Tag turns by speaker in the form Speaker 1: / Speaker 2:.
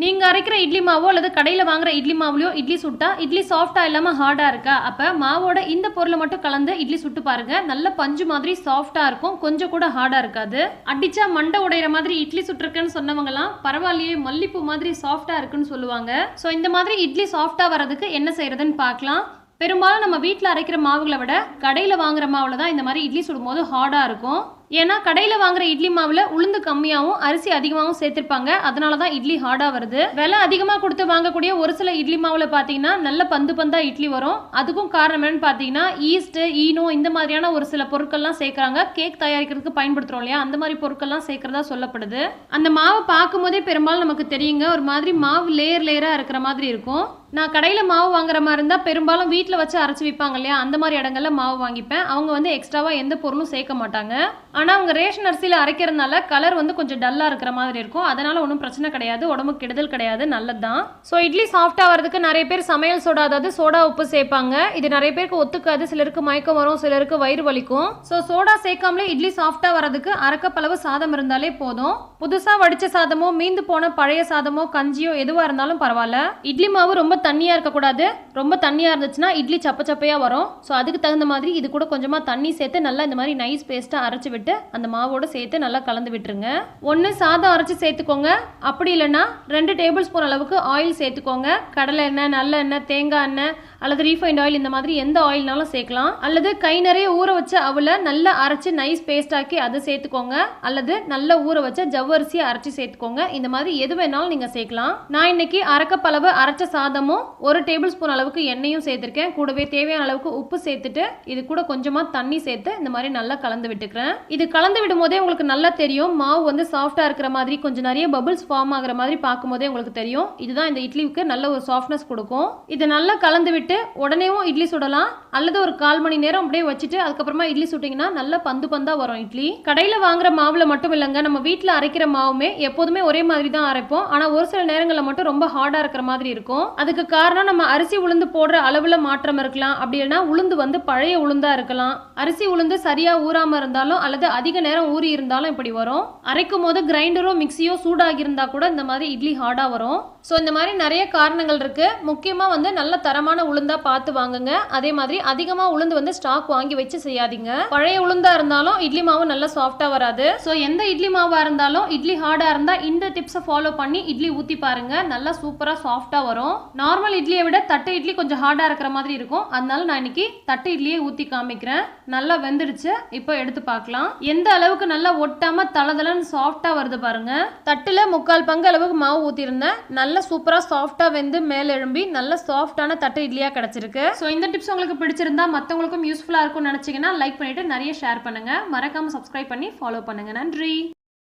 Speaker 1: நீங்கள் அரைக்கிற இட்லி மாவோ அல்லது கடையில் வாங்குற இட்லி மாவுலையோ இட்லி சுட்டா இட்லி சாஃப்டாக இல்லாமல் ஹார்டாக இருக்கா? அப்போ மாவோட இந்த பொருளை மட்டும் கலந்து இட்லி சுட்டு பாருங்க. நல்ல பஞ்சு மாதிரி சாஃப்டாக இருக்கும். கொஞ்சம் கூட ஹார்டாக இருக்காது. அடிச்சா மண்டை உடையிற மாதிரி இட்லி சுட்டிருக்குன்னு சொன்னவங்கலாம் பரவாயில்லையே மல்லிப்பூ மாதிரி சாஃப்டாக இருக்குன்னு சொல்லுவாங்க. ஸோ இந்த மாதிரி இட்லி சாஃப்டாக வரதுக்கு என்ன செய்யறதுன்னு பார்க்கலாம். பெரும்பாலும் நம்ம வீட்டில் அரைக்கிற மாவுகளை விட கடையில் வாங்குற மாவில் தான் இந்த மாதிரி இட்லி சுடும்போது ஹார்டாக இருக்கும். ஏன்னா கடையில் வாங்குற இட்லி மாவில் உளுந்து கம்மியாகவும் அரிசி அதிகமாகவும் சேர்த்துருப்பாங்க. அதனால தான் இட்லி ஹார்டாக வருது. விலை அதிகமாக கொடுத்து வாங்கக்கூடிய ஒரு சில இட்லி மாவில் பார்த்தீங்கன்னா நல்ல பந்து பந்தாக இட்லி வரும். அதுக்கும் காரணம் என்னன்னு பார்த்தீங்கன்னா ஈஸ்ட்டு ஈனோ இந்த மாதிரியான ஒரு சில பொருட்கள்லாம் சேர்க்குறாங்க. கேக் தயாரிக்கிறதுக்கு பயன்படுத்துகிறோம் இல்லையா? அந்த மாதிரி பொருட்கள்லாம் சேர்க்குறதா சொல்லப்படுது. அந்த மாவை பார்க்கும்போதே பெரும்பாலும் நமக்கு தெரியுங்க. ஒரு மாதிரி மாவு லேயர் லேயராக இருக்கிற மாதிரி இருக்கும். நான் கடையில் மாவு வாங்குற மாதிரி இருந்தால் பெரும்பாலும் வீட்டில் வச்சு அரைச்சி விற்பாங்க இல்லையா? அந்த மாதிரி இடங்களில் மாவு வாங்கிப்பேன். அவங்க வந்து எக்ஸ்ட்ராவாக எந்த பொருளும் சேர்க்க மாட்டாங்க. ஆனால் அவங்க ரேஷன் அரிசியில் அரைக்கிறதுனால கலர் வந்து கொஞ்சம் டல்லாக இருக்கிற மாதிரி இருக்கும். அதனால் ஒன்றும் பிரச்சனை கிடையாது. உடம்புக்கு கெடுதல் கிடையாது. நல்லது தான் ஸோ இட்லி சாஃப்டாக வரதுக்கு நிறைய பேர் சமையல் சோடா அதாவது சோடா உப்பு சேர்ப்பாங்க. இது நிறைய பேருக்கு ஒத்துக்காது. சிலருக்கு மயக்கம் வரும் சிலருக்கு வயிறு வலிக்கும். ஸோ சோடா சேர்க்காமலே இட்லி சாஃப்டாக வரதுக்கு அரைக்கப்பளவு சாதம் இருந்தாலே போதும். புதுசாக வடித்த சாதமோ மீந்து போன பழைய சாதமோ கஞ்சியோ எதுவாக இருந்தாலும் பரவாயில்ல. இட்லி மாவு ரொம்ப தண்ணியாக இருக்கக்கூடாது. ரொம்ப தண்ணியாக இருந்துச்சுன்னா இட்லி சப்ப சப்பையாக வரும். ஸோ அதுக்கு தகுந்த மாதிரி இது கூட கொஞ்சமாக தண்ணி சேர்த்து நல்லா இந்த மாதிரி நைஸ் பேஸ்ட்டாக அரைச்சி விட்டு அந்த மாவோட சேர்த்து நல்லா கலந்து விட்டுருங்க. ஒன்று சாதம் அரைச்சி சேர்த்துக்கோங்க. அப்படி இல்லைன்னா ரெண்டு டேபிள் ஸ்பூன் அளவுக்கு ஆயில் சேர்த்துக்கோங்க. கடலை எண்ணெய் நல்ல எண்ணெய் தேங்காய் எண்ணெய் அல்லது ரீஃபைண்ட் ஆயில் இந்த மாதிரி எந்த ஆயில்னாலும் சேர்க்கலாம். அல்லது கை நிறைய ஊற வச்ச அவளை நல்லா அரைச்சி நைஸ் பேஸ்ட் ஆக்கி அதை சேர்த்துக்கோங்க. அல்லது நல்லா ஊற வச்ச ஜவ்வரிசியை அரைச்சி சேர்த்துக்கோங்க. இந்த மாதிரி எது வேணாலும் நீங்கள் சேர்க்கலாம். நான் இன்னைக்கு அரைக்கப்பளவு அரைச்ச சாதமும் ஒரு டேபிள் ஸ்பூன் அளவுக்கு எண்ணெயும் சேர்த்துருக்கேன். கூடவே தேவையான அளவுக்கு உப்பு சேர்த்துட்டு இது கூட கொஞ்சமாக தண்ணி சேர்த்து இந்த மாதிரி நல்லா கலந்து விட்டுக்கிறேன். இது கலந்து விடும் போதே உங்களுக்கு நல்லா தெரியும். மாவு வந்து சாஃப்டாக இருக்கிற மாதிரி கொஞ்சம் நிறைய பபிள்ஸ் ஃபார்ம் ஆகிற மாதிரி பார்க்கும்போதே உங்களுக்கு தெரியும். இதுதான் இந்த இட்லிக்கு நல்ல ஒரு சாஃப்ட்னஸ் கொடுக்கும். இதை நல்லா கலந்து விட்டு உடனேவும் இட்லி சுடலாம். அல்லது ஒரு கால் மணி நேரம் அப்படியே வச்சுட்டு அதுக்கப்புறமா இட்லி சுட்டிங்கன்னா நல்ல பந்து பந்தாக வரும் இட்லி. கடையில் வாங்குற மாவில் மட்டும் இல்லைங்க நம்ம வீட்டில் அரைக்கிற மாவுமே எப்போதுமே ஒரே மாதிரி தான் அரைப்போம். ஆனால் ஒரு சில நேரங்களில் மட்டும் ரொம்ப ஹார்டாக இருக்கிற மாதிரி இருக்கும். அதுக்கு காரணம் நம்ம அரிசி உளுந்து போடுற அளவில் மாற்றம் இருக்கலாம். அப்படி இல்லைன்னா உளுந்து வந்து பழைய உளுந்தாக இருக்கலாம். அரிசி உளுந்து சரியாக ஊறாம இருந்தாலும் அல்லது அதிக நேரம் ஊறி இருந்தாலும் இப்படி வரும். அரைக்கும் போது கிரைண்டரோ மிக்சியோ சூடாகி இருந்தால் கூட இந்த மாதிரி இட்லி ஹார்டாக வரும். ஸோ இந்த மாதிரி நிறைய காரணங்கள் இருக்குது முக்கியமாக வந்து நல்ல தரமான உளுந்தா பார்த்து வாங்குங்க. அதே மாதிரி அதிகமாக உளுந்து வந்து ஸ்டாக் வாங்கி வச்சு செய்யாதீங்க. பழைய உளுந்தா இருந்தாலும் இட்லி மாவு நல்லா சாஃப்டாக வராது. ஸோ எந்த இட்லி மாவாக இருந்தாலும் இட்லி ஹார்டாக இருந்தால் இந்த டிப்ஸை ஃபாலோ பண்ணி இட்லி ஊற்றி பாருங்க. நல்லா சூப்பராக சாஃப்டாக வரும். நார்மல் இட்லியை விட தட்டு இட்லி கொஞ்சம் ஹார்டாக இருக்கிற மாதிரி இருக்கும். அதனால நான் இன்னைக்கு தட்டு இட்லியே ஊற்றி காமிக்கிறேன். நல்லா வெந்துடுச்சு. இப்போ எடுத்து பார்க்கலாம். எந்த அளவுக்கு நல்லா ஒட்டாம தளதளன்னு சாஃப்டா வருது பாருங்க. தட்டுல முக்கால் பங்கு அளவுக்கு மாவு ஊத்திருந்தேன் நல்லா சூப்பரா சாஃப்டா வெந்து மேல எழும்பி நல்ல சாஃப்டான தட்டு இட்லியா கிடைச்சிருக்கு. ஸோ இந்த டிப்ஸ் உங்களுக்கு பிடிச்சிருந்தா மற்றவங்களுக்கும் யூஸ்ஃபுல்லா இருக்கும்னு நினைச்சீங்கன்னா லைக் பண்ணிட்டு நிறைய ஷேர் பண்ணுங்க. மறக்காம சப்ஸ்கிரைப் பண்ணி ஃபாலோ பண்ணுங்க. நன்றி.